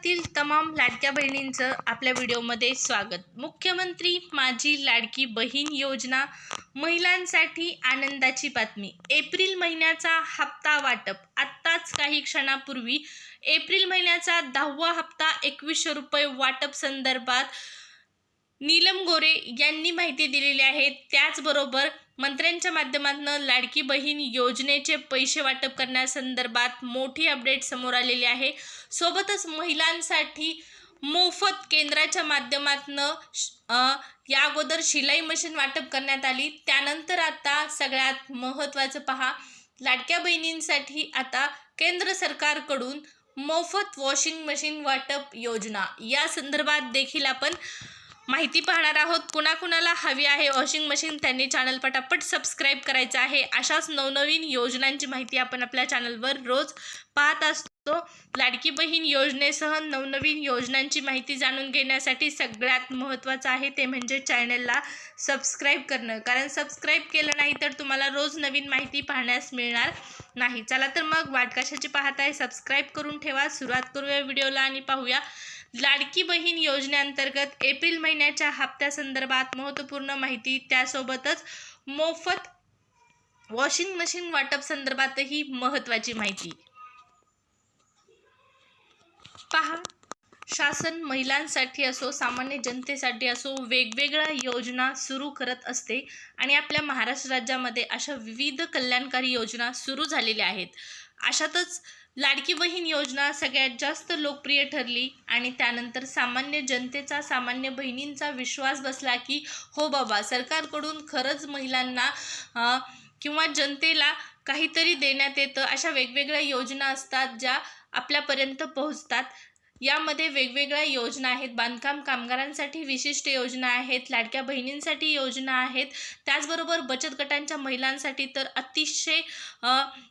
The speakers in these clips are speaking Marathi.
महाराष्ट्रातील तमाम लाडक्या बहिणींचं आपल्या व्हिडिओमध्ये स्वागत. मुख्यमंत्री माझी लाडकी बहीण योजना महिलांसाठी आनंदाची बातमी. एप्रिल महिन्याचा हप्ता वाटप. आत्ताच काही क्षणापूर्वी एप्रिल महिन्याचा दहावा हप्ता एकवीसशे रुपये वाटप संदर्भात नीलम गोरे यांनी माहिती दिलेली आहे. त्याचबरोबर मंत्र्यांच्या माध्यमातून लाडकी बहीण योजनेचे पैसे वाटप करण्यासंदर्भात मोठी अपडेट समोर आलेली आहे. सोबतच महिलांसाठी मोफत केंद्राच्या माध्यमातून या अगोदर शिलाई मशीन वाटप करण्यात आली. त्यानंतर आता सगळ्यात महत्त्वाचं पहा लाडक्या बहिणींसाठी आता केंद्र सरकारकडून मोफत वॉशिंग मशीन वाटप योजना. या संदर्भात देखील आपण माहिती पाहणार आहोत. कुणाकुणाला हवी आहे वॉशिंग मशीन त्यांनी चॅनल पटापट सबस्क्राईब करायचं आहे. अशाच नवनवीन योजनांची माहिती आपण आपल्या चॅनलवर रोज पाहत असतो. लाडकी बहीण योजनेसह नवनवीन योजनांची माहिती जाणून घेण्यासाठी सगळ्यात महत्त्वाचं आहे ते म्हणजे चॅनलला सबस्क्राईब करणं. कारण सबस्क्राईब केलं नाही तर तुम्हाला रोज नवीन माहिती पाहण्यास मिळणार नाही. चला तर मग वाट कशाची पाहत आहे सबस्क्राईब करून ठेवा. सुरुवात करूया व्हिडिओला आणि पाहूया. लाडकी बहीण योजनेअंतर्गत एप्रिल महिन्याच्या हप्त्यासंदर्भात महत्त्वपूर्ण माहिती त्यासोबतच मोफत वॉशिंग मशीन वाटप संदर्भातही महत्त्वाची माहिती. पहा शासन महिलांसाठी असो सामान्य जनतेसाठी असो वेगवेगळ्या योजना सुरू करत असते आणि आपल्या महाराष्ट्र राज्यामध्ये अशा विविध कल्याणकारी योजना सुरू झालेल्या आहेत. अशातच लाडकी बहीण योजना सगळ्यात जास्त लोकप्रिय ठरली आणि त्यानंतर सामान्य जनतेचा सामान्य बहिणींचा विश्वास बसला की हो बाबा सरकारकडून खरंच महिलांना किंवा जनतेला काहीतरी देण्यात येतं. अशा वेगवेगळ्या योजना असतात ज्या आपल्यापर्यंत पोहोचतात. यामध्ये वेगवेगळ्या योजना आहेत. बांधकाम कामगारांसाठी विशिष्ट योजना आहेत लाडक्या बहिणींसाठी योजना आहेत. त्याचबरोबर बचत गटांच्या महिलांसाठी तर अतिशय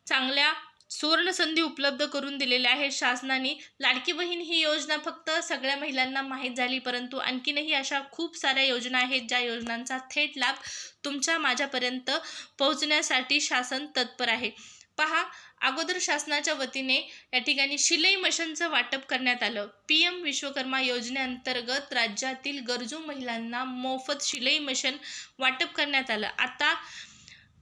चांगल्या सुवर्णसंधी उपलब्ध करून दिलेल्या आहेत. शासनाने लाडकी बहीण ही योजना फक्त सगळ्या महिलांना माहीत झाली परंतु आणखीनही अशा खूप साऱ्या योजना आहेत ज्या योजनांचा थेट लाभ तुमच्या माझ्यापर्यंत पोहोचण्यासाठी शासन तत्पर आहे. पहा अगोदर शासनाच्या वतीने या ठिकाणी शिलाई मशीनचं वाटप करण्यात आलं. पी एम विश्वकर्मा योजनेअंतर्गत राज्यातील गरजू महिलांना मोफत शिलाई मशीन वाटप करण्यात आलं. आता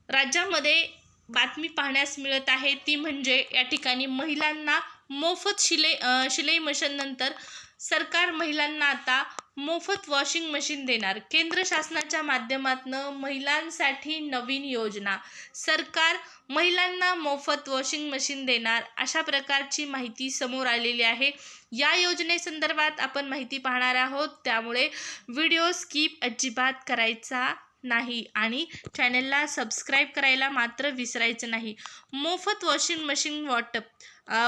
राज्यामध्ये बातमी पाहण्यास मिळत आहे. ती म्हणजे या ठिकाणी महिलांना मोफत शिले शिलाई मशीननंतर सरकार महिलांना आता मोफत वॉशिंग मशीन देणार. केंद्र शासनाच्या माध्यमातून महिलांसाठी नवीन योजना. सरकार महिलांना मोफत वॉशिंग मशीन देणार अशा प्रकारची माहिती समोर आलेली आहे. या योजनेसंदर्भात आपण माहिती पाहणार आहोत. त्यामुळे व्हिडिओ स्किप अजिबात करायचा नाही आणि चॅनलला सबस्क्राईब करायला मात्र विसरायचं नाही. मोफत वॉशिंग मशीन वाटप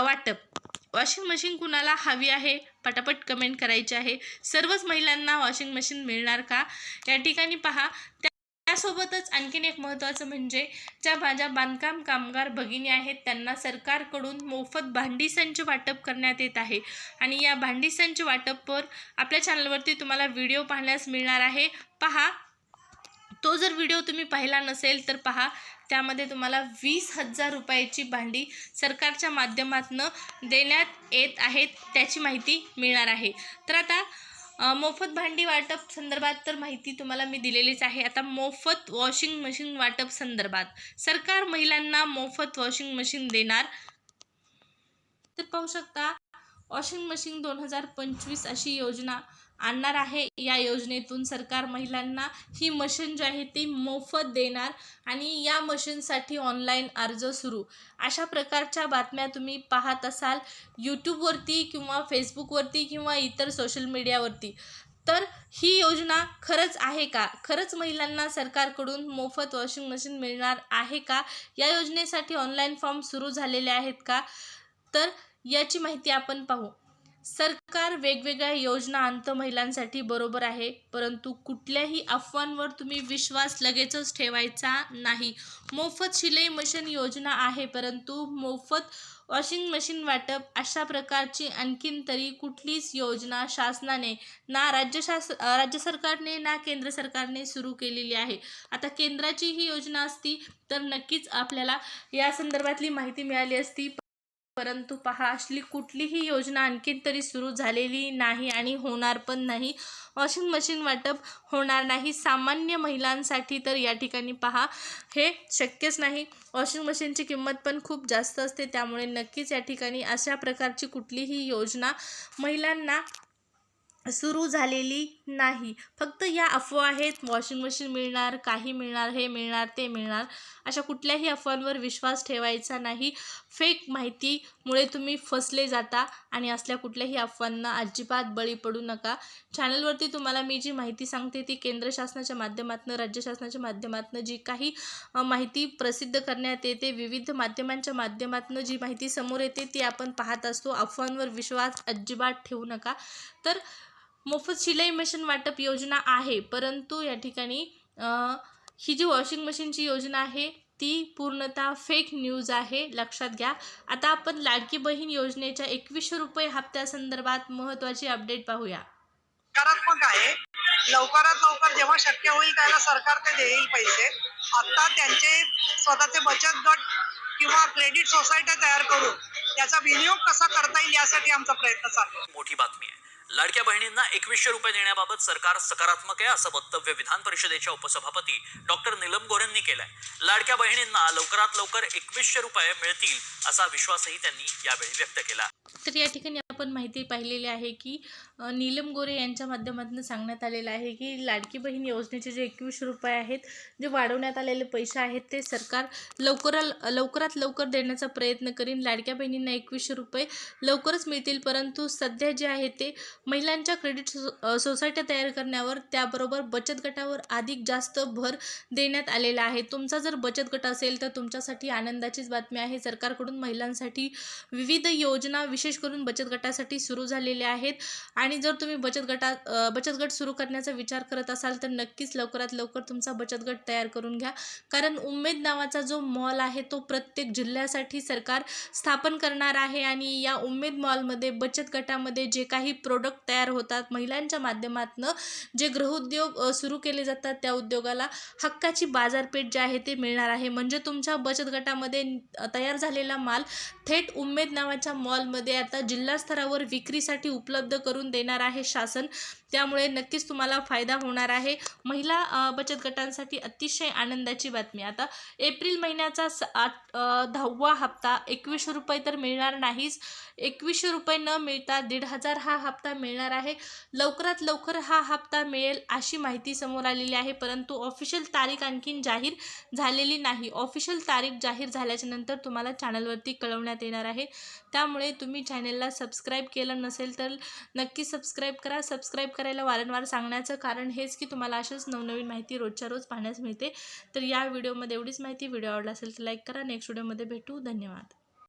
वाटप वॉशिंग मशीन कुणाला हवी आहे? पटापट कमेंट करायची आहे. सर्वच महिलांना वॉशिंग मशीन मिळणार का? या ठिकाणी पहा. त्यासोबतच आणखीन एक महत्त्वाचं म्हणजे ज्या माझ्या बांधकाम कामगार भगिनी आहेत त्यांना सरकारकडून मोफत भांडी संच वाटप करण्यात येत आहे. आणि या भांडी संच वाटपवर आपल्या चॅनलवरती तुम्हाला व्हिडिओ पाहण्यास मिळणार आहे. पहा. तो जर व्हिडिओ तुम्ही पाहिला नसेल तर पहा त्यामध्ये तुम्हाला वीस हजार रुपयाची भांडी सरकारच्या माध्यमातून देण्यात येत आहेत त्याची माहिती मिळणार आहे. तर आता मोफत भांडी वाटप संदर्भात तर माहिती तुम्हाला मी दिलेलीच आहे. आता मोफत वॉशिंग मशीन वाटप संदर्भात. सरकार महिलांना मोफत वॉशिंग मशीन देणार. तर पाहू शकता वॉशिंग मशीन दोन हजार पंचवीस अशी योजना आणणार आहे. या योजनेतून सरकार महिलांना ही मशीन जी आहे ती मोफत देणार आणि या मशीनसाठी ऑनलाईन अर्ज सुरू. अशा प्रकारच्या बातम्या तुम्ही पाहत असाल यूट्यूबवरती किंवा फेसबुकवरती किंवा इतर सोशल मीडियावरती. तर ही योजना खरंच आहे का? खरंच महिलांना सरकारकडून मोफत वॉशिंग मशीन मिळणार आहे का? या योजनेसाठी ऑनलाईन फॉर्म सुरू झालेले आहेत का? तर याची माहिती आपण पाहू. सरकार वेगवेगळ्या योजना आणतं महिलांसाठी बरोबर आहे परंतु कुठल्याही अफवांवर तुम्ही विश्वास लगेचच ठेवायचा नाही. मोफत शिलाई मशीन योजना आहे परंतु मोफत वॉशिंग मशीन वाटप अशा प्रकारची आणखीन तरी कुठलीच योजना शासनाने ना राज्य शास राज्य सरकारने ना केंद्र सरकारने सुरू केलेली आहे. आता केंद्राची ही योजना असती तर नक्कीच आपल्याला या संदर्भातली माहिती मिळाली असती. परंतु पहा असली कुठलीही योजना आणखीन तरी सुरू झालेली नाही आणि होणार पण नाही. वॉशिंग मशीन वाटप होणार नाही. सामान्य महिलांसाठी तर या ठिकाणी पहा हे शक्यच नाही. वॉशिंग मशीनची किंमत पण खूप जास्त असते त्यामुळे नक्कीच या ठिकाणी अशा प्रकारची कुठलीही योजना महिलांना सुरू झालेली नाही. फक्त या अफवा आहेत वॉशिंग मशीन मिळणार काही मिळणार हे मिळणार ते मिळणार. अशा कुठल्याही अफवांवर विश्वास ठेवायचा नाही. फेक माहितीमुळे तुम्ही फसले जाता आणि असल्या कुठल्याही अफवांना अजिबात बळी पडू नका. चॅनलवरती तुम्हाला मी जी माहिती सांगते ती केंद्र शासनाच्या माध्यमातून राज्य शासनाच्या माध्यमातून जी काही माहिती प्रसिद्ध करण्यात येते विविध माध्यमांच्या माध्यमातून जी माहिती समोर येते ती आपण पाहत असतो. अफवांवर विश्वास अजिबात ठेवू नका. तर मोफत शिलाई मशीन वाटप योजना आहे परंतु या ठिकाणी ही जी वॉशिंग मशीनची योजना आहे ती पूर्णतः फेक न्यूज आहे लक्षात घ्या. आता आपण लाडकी बहीण योजनेच्या एकवीसशे रुपये हप्त्यासंदर्भात महत्त्वाची अपडेट पाहूया. सकारात्मक आहे लवकरात लवकर जेव्हा शक्य होईल त्याला सरकार ते देईल पैसे. आता त्यांचे स्वतःचे बचत गट किंवा क्रेडिट सोसायट्या तयार करून त्याचा विनियोग कसा करता येईल यासाठी आमचा प्रयत्न चालू आहे. मोठी बातमी आहे. लाडक्या बहिणींना एकवीसशे रुपये देण्याबाबत सरकार सकारात्मक आहे असं वक्तव्य विधान परिषदेच्या उपसभापती डॉक्टर नीलम गोरेंनी केलंय. लाडक्या बहिणींना लवकरात लवकर एकवीसशे रुपये मिळतील असा विश्वासही त्यांनी यावेळी व्यक्त केला. तर या ठिकाणी आपण माहिती पाहिलेली आहे की नीलम गोरे यांच्या माध्यमातून सांगण्यात आलेलं आहे की लाडकी बहीण योजनेचे जे एकवीसशे रुपये आहेत जे वाढवण्यात आलेले पैसे आहेत ते सरकार लवकरा लवकरात लवकर देण्याचा प्रयत्न करीन. लाडक्या बहिणींना एकवीसशे रुपये लवकरच मिळतील परंतु सध्या जे आहे ते महिलांच्या क्रेडिट सो सोसायट्या तयार करण्यावर त्याबरोबर बचत गटावर अधिक जास्त भर देण्यात आलेला आहे. तुमचा जर बचत गट असेल तर तुमच्यासाठी आनंदाचीच बातमी आहे. सरकारकडून महिलांसाठी विविध योजना विशेष करून बचत गटासाठी सुरू झालेल्या आहेत. आणि जर तुम्ही बचत गटात बचत गट सुरू करण्याचा विचार करत असाल तर नक्कीच लवकरात लवकर तुमचा बचत गट तयार करून घ्या. कारण उमेद नावाचा जो मॉल आहे तो प्रत्येक जिल्ह्यासाठी सरकार स्थापन करणार आहे. आणि या उमेद मॉलमध्ये बचत गटामध्ये जे काही प्रोडक्ट तयार होतात. महिलांच्या माध्यमातून जे गृहउद्योग सुरू केले जातात त्या उद्योगाला हक्काची बाजारपेठ जी आहे ते मिळणार आहे. म्हणजे तुमच्या बचत गटामध्ये तयार झालेला माल थेट उमेद नावाच्या मॉलमध्ये आता जिल्हा स्तरावर विक्रीसाठी उपलब्ध करून देणार आहे शासन. त्यामुळे नक्कीच तुम्हाला फायदा होणार आहे. महिला बचत गटांसाठी अतिशय आनंदाची बातमी. आता एप्रिल महिन्याचा स आठ दहावा हप्ता एकवीसशे रुपये तर मिळणार नाहीच. एकवीसशे रुपये न मिळता दीड हजार हा हप्ता मिळणार आहे. लवकरात लवकर हा हप्ता मिळेल अशी माहिती समोर आलेली आहे. परंतु ऑफिशियल तारीख आणखीन जाहीर झालेली नाही. ऑफिशियल तारीख जाहीर झाल्याच्यानंतर तुम्हाला चॅनलवरती कळवण्यात येणार आहे. त्यामुळे तुम्ही चॅनलला सबस्क्राईब केलं नसेल तर नक्की सबस्क्राईब करा. सबस्क्राईब करायला वारंवार सांगण्याचं कारण हेच की तुम्हाला अशाच नवनवीन माहिती रोजच्या रोज पाहण्यास मिळते. तर या व्हिडिओमध्ये एवढीच माहिती. व्हिडिओ आवडला असेल तर लाईक करा. नेक्स्ट व्हिडिओमध्ये भेटू. धन्यवाद.